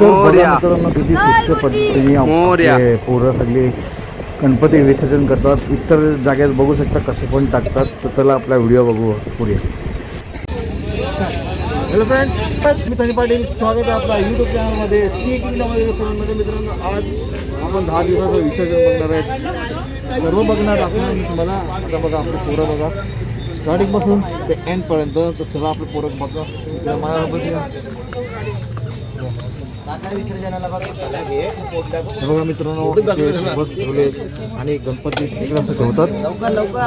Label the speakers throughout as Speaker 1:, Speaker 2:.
Speaker 1: तर. बघा मित्रांनो किती सुस्त पद्धतीने. आपले पोरं सगळे गणपती विसर्जन करतात. इतर जागेत बघू शकता कसे पण टाकतात. तर चला आपला व्हिडिओ बघू पुढे. हॅलो फ्रेंड मी सनी पाटील. स्वागत आहे आपला यूट्यूब चॅनलमध्ये सी किंगडममध्ये रेस्टॉरंटमध्ये मित्रांनो आज आपण दहा दिवसाचं विसर्जन बघणार आहेत. सर्व बघणार आपण. तुम्हाला आता बघा आपली पोरं बघा. स्टार्टिंगपासून ते एंडपर्यंत तर चला आपलं पोरं बघा. इकडे माझ्यासोबत या. हे बघा मित्रांनो बस ठेवले आणि गणपती तिकडे असं ठेवतात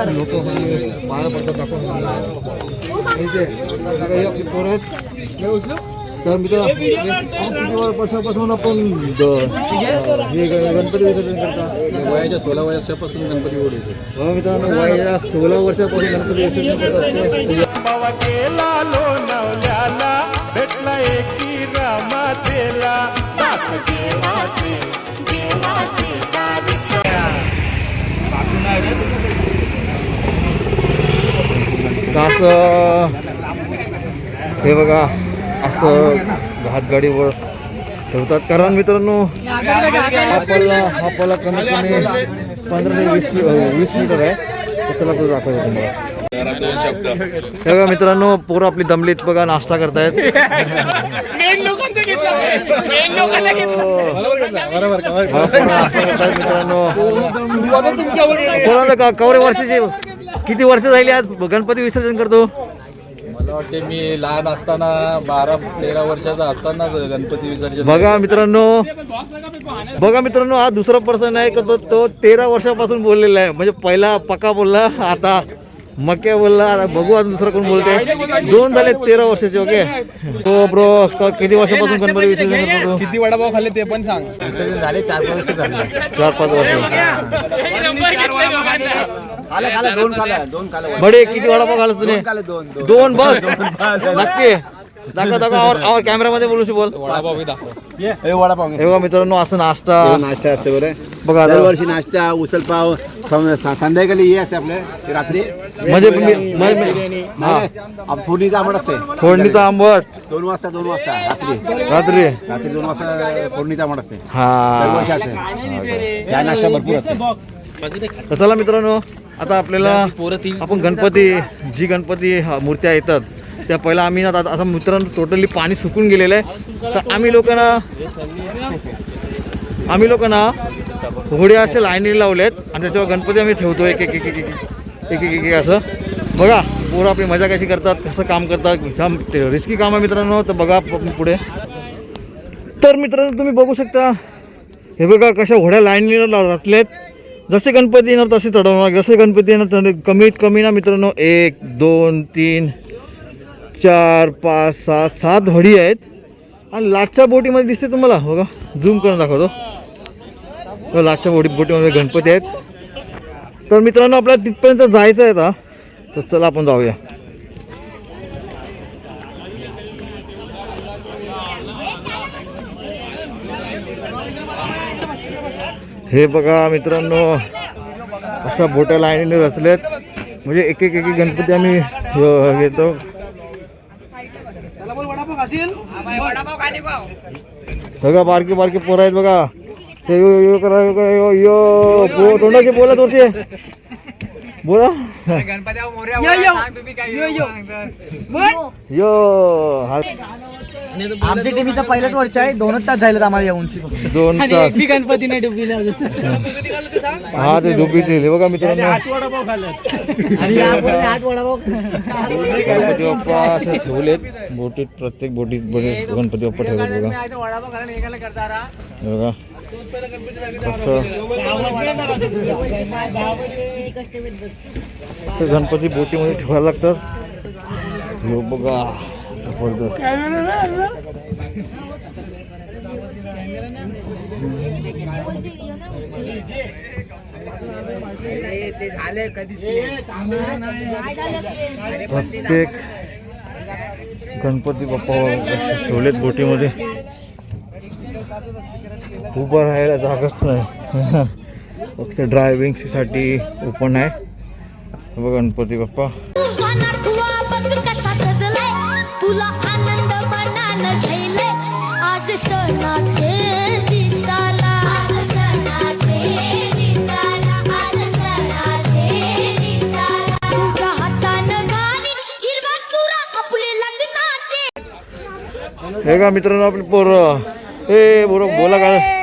Speaker 1: लोक पाया पडतात आहेत. तर मित्र वर्षापासून आपण हे गणपती विसर्जन करता?
Speaker 2: वयाच्या सोळा वर्षापासून गणपती ओढवतो
Speaker 1: बघा मित्रांनो वया सोळा वर्षापासून गणपती विसर्जन करतात
Speaker 3: लोणावल्याला भेटला
Speaker 1: असं हे बघा असं हातगाडीवर ठेवतात. कारण मित्रांनो हा पल्ला हा पल्ला कमीत कमी पंधरा ते वीस वीस मीटर आहे. त्याला तो दाखवतो तुम्हाला. हे बघा मित्रांनो पोरं आपली दमलीत बघा नाश्ता करतायत. मित्रांनो कोणाला का कवरे वर्षाचे किती वर्ष झाली आज गणपती विसर्जन करतो?
Speaker 2: मला वाटते मी लहान असताना बारा तेरा वर्षाचा असताना गणपती विसर्जन
Speaker 1: बघा मित्रांनो बघा मित्रांनो हा दुसरा पर्सन आहे का तो तो तेरा वर्षापासून बोललेला आहे. म्हणजे पहिला पक्का बोलला आता मक्या बोलला आता बघू आता दुसरा कोण बोलते. दोन झाले तेरा वर्षाचे ओके तो ब्रो किती वर्षापासून गणपती विसर्जन करतो?
Speaker 2: किती वडापाव खाल्ले ते पण सांग. विसर्जन झाले चार पाच वर्ष झाले.
Speaker 1: चार पाच वर्ष.
Speaker 4: खाला खाला दोन खाला दोन खाला.
Speaker 1: बडे किती वडापाव घालस तुम्ही
Speaker 4: खाले दोन दोन.
Speaker 1: दोन बस. नक्की. दाखव दाखव आवर आवर कॅमेरामध्ये बोलू बोल.
Speaker 2: वडापाव
Speaker 4: हे.
Speaker 1: हे बघा मित्रांनो असं नाश्ता
Speaker 4: नाश्ता असते बरं.
Speaker 1: बघा.
Speaker 4: दरवर्षी नाश्ता उसल पाव सं- स- संध्याकाळी हे असते आपले रात्री.
Speaker 1: म्हणजे मी-
Speaker 4: बिर्याणी,
Speaker 1: म्हणजे-
Speaker 4: फोडणीचं आंबट असते.
Speaker 1: फोडणीचा आंबट.
Speaker 4: दोन वाजता दोन वाजता रात्री.
Speaker 1: रात्री.
Speaker 4: रात्री दोन वाजता फोडणीचं आंबट असते.
Speaker 1: हा.
Speaker 4: असते. चहा नाश्ता भरपूर असते.
Speaker 1: चला मित्रांनो आता आपल्याला आपण गणपती जी गणपती मूर्त्या येतात. त्या पहिला आम्ही ना आता मित्रांनो टोटली पाणी सुकून गेलेलं आहे. तर आम्ही लोकांना आम्ही लोकांना होड्या असे लाईनी लावलेत आणि त्याच्यावर गणपती आम्ही ठेवतो एक एक एक एक एक एक असं. बघा पोरं आपली मजा कशी करतात कसं काम करतात रिस्की काम आहे मित्रांनो तर बघा पुढे. तर मित्रांनो तुम्ही बघू शकता हे बघा कशा होड्या लाईनीला लावल्यात जसे गणपती येणार तसे चढवणार जसे गणपती येणार कमीत कमी ना मित्रांनो एक दोन तीन चार पाच सहा सात होडी आहेत. आणि लाटच्या बोटीमध्ये दिसते तुम्हाला बघा. झूम करून दाखवतो. लाटच्या बोटी बोटीमध्ये गणपती आहेत. तर मित्रांनो आपल्याला तिथपर्यंत जायचं आहे आता. तर चला आपण जाऊया. हे बघा मित्रांनो अशा बोट्या लाईनीने रचल्यात म्हणजे एक एक एक गणपती आम्ही घेतो. बघा बारकी बारकी पोरं आहेत बघा. ते यो यो करा यो करा यो यो पो तोंडाची बोलत होते. बोला यो हा
Speaker 5: आमच्या टीव्हीचं पहिलंच वर्ष आहे दोनच तास झालेत आम्हाला येऊनची
Speaker 1: दोन तास
Speaker 5: गणपती नाही डुबीला
Speaker 1: हा ते डुबीतील हे बघा मित्रांनो गणपती बाप्पा असे ठेवलेत बोटीत प्रत्येक बोटीत गणपती बाप्पा ठेवलेत बघा हे बघा ते गणपती बोटीमध्ये ठेवायला लागतात. हे बघा जबरदस्त. प्रत्येक गणपती बाप्पा ठेवलेत बोटीमध्ये. उभं राहायला जागाच नाही. फक्त ड्रायव्हिंगसाठी ओपन आहे. बघ गणपती बाप्पा. हे का मित्रांनो आपली पोरं. हे बरोबर बोला का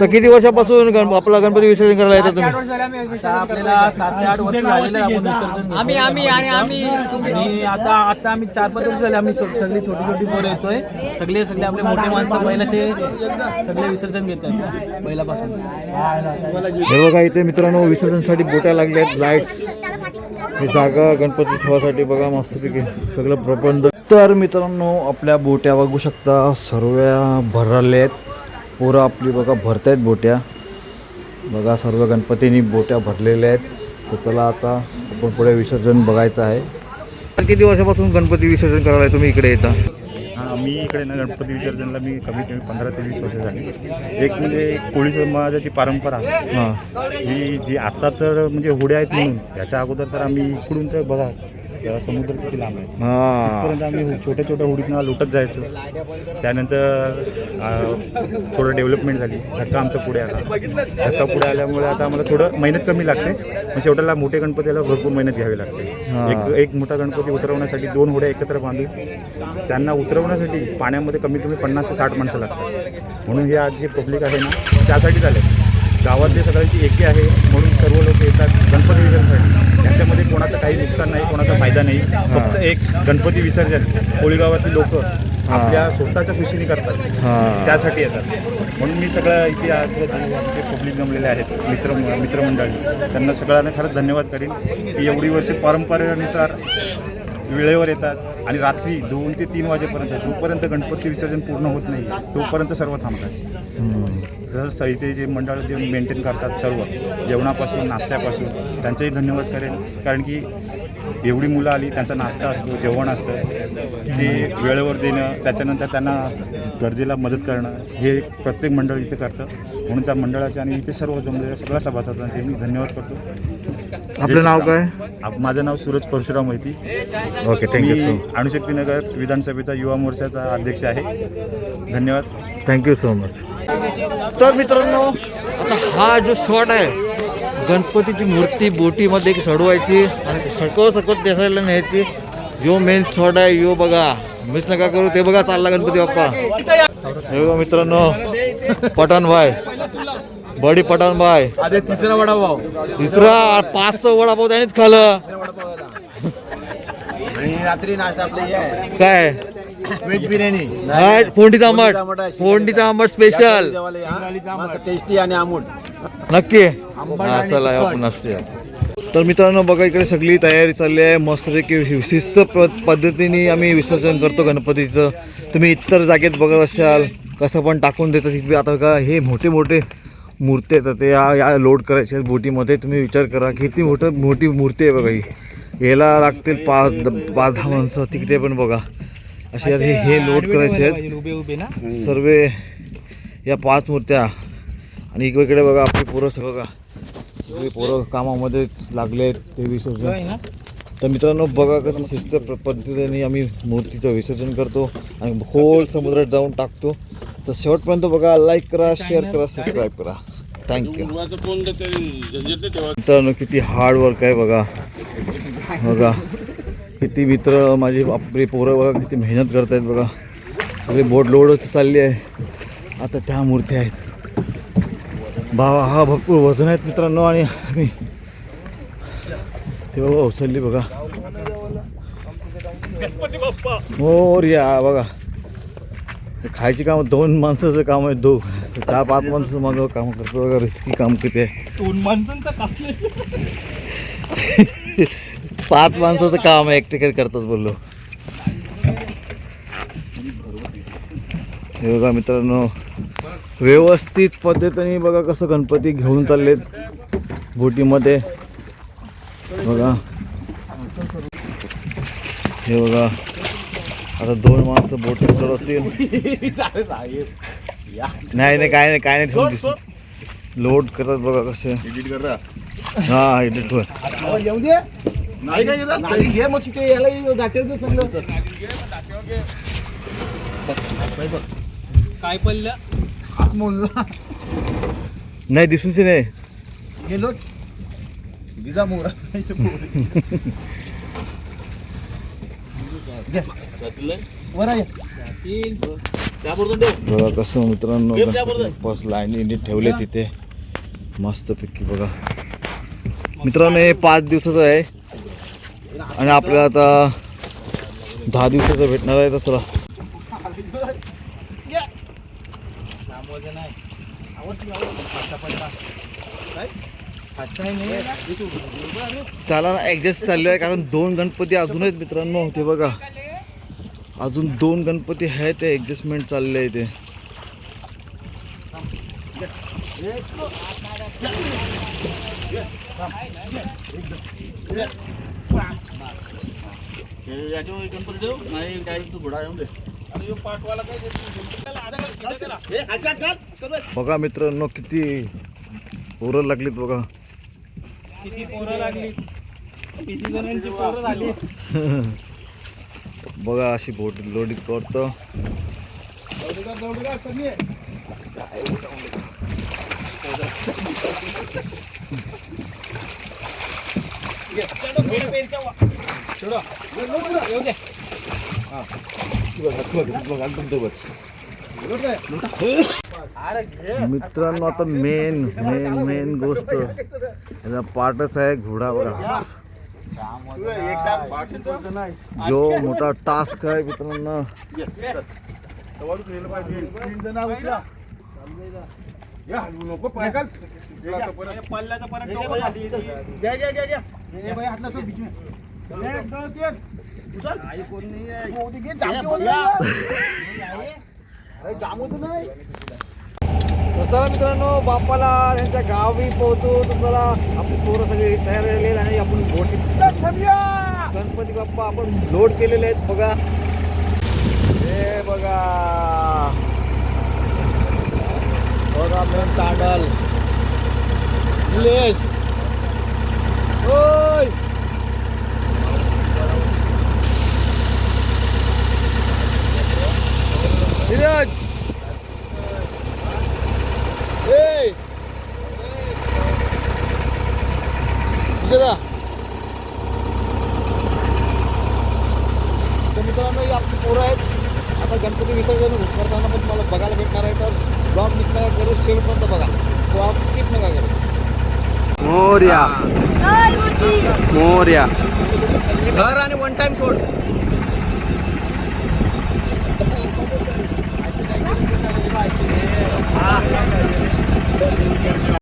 Speaker 1: तर किती वर्षापासून गण आपला गणपती विसर्जन करायला येतात तुम्ही?
Speaker 6: आपल्याला सात ते आठ वर्ष झालेलं आहे आपण विसर्जन आम्ही आम्ही आणि आम्ही आणि आता आता आम्ही चार पाच वर्ष झाले आम्ही सग- सगळी छोटी छोटी पोरं येतोय. सगळे सगळे आपले मोठे माणसं बैलाचे सगळे विसर्जन घेतात. बैलापासून.
Speaker 1: हे बघा इथे मित्रांनो विसर्जनसाठी बोट्या लागल्या आहेत लाईट्स. ही जागा गणपती ठेवासाठी बघा मस्तपैकी सगळं प्रबंध. तर मित्रांनो आपल्या बोट्या बघू शकता सर्व भरले आहेत. पोरं आपली बघा भरतायत बोट्या. बघा सर्व गणपतीनी बोट्या भरलेल्या आहेत. तर चला आता आपण पुढे विसर्जन बघायचं आहे. किती वर्षापासून गणपती विसर्जन करायला तुम्ही इकडे येता?
Speaker 7: हां मी इकडे ना गणपती विसर्जनला मी कमीत कमी पंधरा ते वीस वर्ष झाली. एक म्हणजे कोळी समाजाची परंपरा.
Speaker 1: हां.
Speaker 7: ही जी आता तर म्हणजे होड्या आहेत म्हणून याच्या अगोदर तर आम्ही इकडून तर बघा तेव्हा समुद्र किती लांब आहे? तिथपर्यंत आम्ही छोट्या छोट्या होडीतनं लुटत जायचो. त्यानंतर थोडं डेव्हलपमेंट झाली. धक्का आमचा पुढे आला. धक्का पुढे आल्यामुळे आता आम्हाला थोडं मेहनत कमी लागते. मग शेवटाला मोठे गणपतीला भरपूर मेहनत घ्यावी लागते. एक एक मोठा गणपती उतरवण्यासाठी दोन होड्या एकत्र बांधून त्यांना उतरवण्यासाठी पाण्यामध्ये कमीत कमी पन्नास ते साठ माणसं लागतात. म्हणून हे आज जे पब्लिक आहे ना त्यासाठी झाले गावातले सगळ्यांची एकी आहे म्हणून सर्व लोक येतात गणपती विसर्जनसाठी त्याच्यामध्ये कोणाचं काही नुकसान नाही कोणाचा फायदा नाही. फक्त एक गणपती विसर्जन. कोळी गावातली लोक आपल्या स्वतःच्या खुशीने करतात. त्यासाठी येतात. म्हणून मी सगळं इथे आमचे पब्लिक जमलेले आहेत मित्र मित्रमंडळी त्यांना सगळ्यांना खरंच धन्यवाद करेन. की एवढी वर्ष परंपरेनुसार वेळेवर येतात आणि रात्री दोन ते तीन वाजेपर्यंत जोपर्यंत गणपती विसर्जन पूर्ण होत नाही तोपर्यंत सर्व थांबतात. जसं इथे जे मंडळ जे मेंटेन करतात सर्व जेवणापासून नाश्त्यापासून त्यांचाही धन्यवाद करेन कारण की एवढी मुलं आली त्यांचा नाश्ता असतो जेवण असतं. ते वेळेवर देणं त्याच्यानंतर त्यांना गरजेला मदत करणं हे प्रत्येक मंडळ इथे करतं. म्हणून त्या मंडळाचे आणि इथे सर्व जमलेल्या सगळ्या सभासदांचे मी धन्यवाद करतो.
Speaker 1: आपलं नाव काय?
Speaker 7: आप- माझं नाव Suraj Parshuram Mohiti
Speaker 1: okay thank you
Speaker 7: Anushaktinagar विधानसभेचा युवा मोर्चाचा अध्यक्ष आहे. धन्यवाद.
Speaker 1: थँक्यू सो मच तर मित्रांनो आता हा जो शॉट आहे गणपतीची मूर्ती बोटीमध्ये सडवायची आणि सकळ सकट देसायला न्यायची. जो मेन शॉट आहे यो बघा. मिस नका करू ते बघा चालला गणपती बाप्पा. हे बघा मित्रांनो पठाण भाई. बडी पठाण भाई.
Speaker 2: तिसरा वडापाव.
Speaker 1: तिसरा पाचचा वडापाव त्यानेच खाल्लं.
Speaker 4: आणि रात्री नाश्ता
Speaker 1: काय?
Speaker 4: व्हेज बिर्याणी
Speaker 1: काय फोंडीचा
Speaker 4: आंबट
Speaker 1: फोंडीचा आंबट स्पेशल
Speaker 4: मस्त टेस्टी आणि आंबूट
Speaker 1: नक्की. हा, चला आपण असूया तर मित्रांनो बघा इकडे सगळी तयारी चालली आहे. मस्तपैकी शिस्त प पद्धतीने आम्ही विसर्जन करतो गणपतीचं. तुम्ही इतर जागेत बघत असाल कसं पण टाकून देतात तिथे आता का हे मोठे मोठे मूर्ती येतात ते या या लोड करायचे आहेत बोटीमध्ये तुम्ही विचार करा किती मोठं मोठी मूर्ती आहे बघा ही. याला लागतील पाच द- पाच दहा माणसं तिकडे पण बघा. असे आता हे हे लोड करायचे आहेत
Speaker 6: उभे उभे ना?
Speaker 1: सर्व या पाच मूर्त्या आणि इकडे बघा आपली पोरं सगळं का? सगळी पोरं कामामध्ये लागले आहेत ते विसर्जन. तर मित्रांनो बघा कसं शिस्त पद्धतीने आम्ही मूर्तीचं विसर्जन करतो आणि खोल समुद्रात जाऊन टाकतो. तर शेवटपर्यंत बघा लाईक करा शेअर करा सबस्क्राईब करा. थँक्यू मित्रांनो किती हार्ड वर्क आहे बघा. बघा. किती मित्र माझे आपले पोरं बघा किती मेहनत करत आहेत बघा. सगळी बोट लोडच चालली आहे. आता त्या मूर्त्या आहेत. भावा हा भरपूर वजन आहेत मित्रांनो आणि आम्ही ते बघा उचलली बघा. मोर या बघा. हे खायची काम दोन माणसाचं काम आहे दो चार पाच माणसं मग काम करतो बघा रिस्की काम किती आहे.
Speaker 6: दोन माणसांचा कसले
Speaker 1: पाच माणसाचं काम आहे एकटे करतात बोललो. हे बघा मित्रांनो व्यवस्थित पद्धतीने बघा कसं गणपती घेऊन चाललेत बोटीमध्ये. बघा. हे बघा. आता दोन माणसं बोटीत चढवतील नाही नाही काय नाही काय नाही लोड करतात बघा कसे. हा एडिट वर
Speaker 4: घे मग ते याला जाते सगळं.
Speaker 6: काय पडलं?
Speaker 1: नाही दिसूनच नाही.
Speaker 4: गेलो विजा मोरा. वर आहे.
Speaker 1: बघा कसं मित्रांनो बस लाईनी ठेवले तिथे. मस्तपैकी बघा. मित्रांनो हे पाच दिवसाचं आहे. आणि आपल्याला आता दहा दिवसाचं भेटणार आहे तर चला त्याला ॲडजस्ट चाललो आहे कारण दोन गणपती अजून आहेत मित्रांनो ते बघा. अजून दोन गणपती आहेत ते ॲडजस्टमेंट चालले आहे ते. बघा मित्रांनो किती पोरं लागलीत बघा.
Speaker 6: किती पोरं लागली? किती जणांची पोरं झाली?
Speaker 1: बघा अशी बोट लोडिंग करतो. मित्रांनो आता मेन मेन मेन गोष्ट. याचा पार्टच आहे घोडा बघा जो मोठा टास्क आहे मित्रांनो. तर चला मित्रांनो बाप्पाला त्यांच्या गावी पोहोचू. तर चला आपली पोरं सगळी तयार झालेली आणि आपण बोटी गणपती बाप्पा आपण लोड केलेले आहेत बघा. हे बघा. बघा मेन तांडल. निलेश ओय धीरज Hey! तर मित्रांनो ही आपली पोरं आहेत. आता गणपती विसर्जन करताना पण मला बघायला भेटणार आहे. तर ब्लॉग मिस नका करू शेवटपर्यंत बघा. ब्लॉग स्किप नका करू. मोर्या. मोर्या. घर आणि वन टाइम सोड.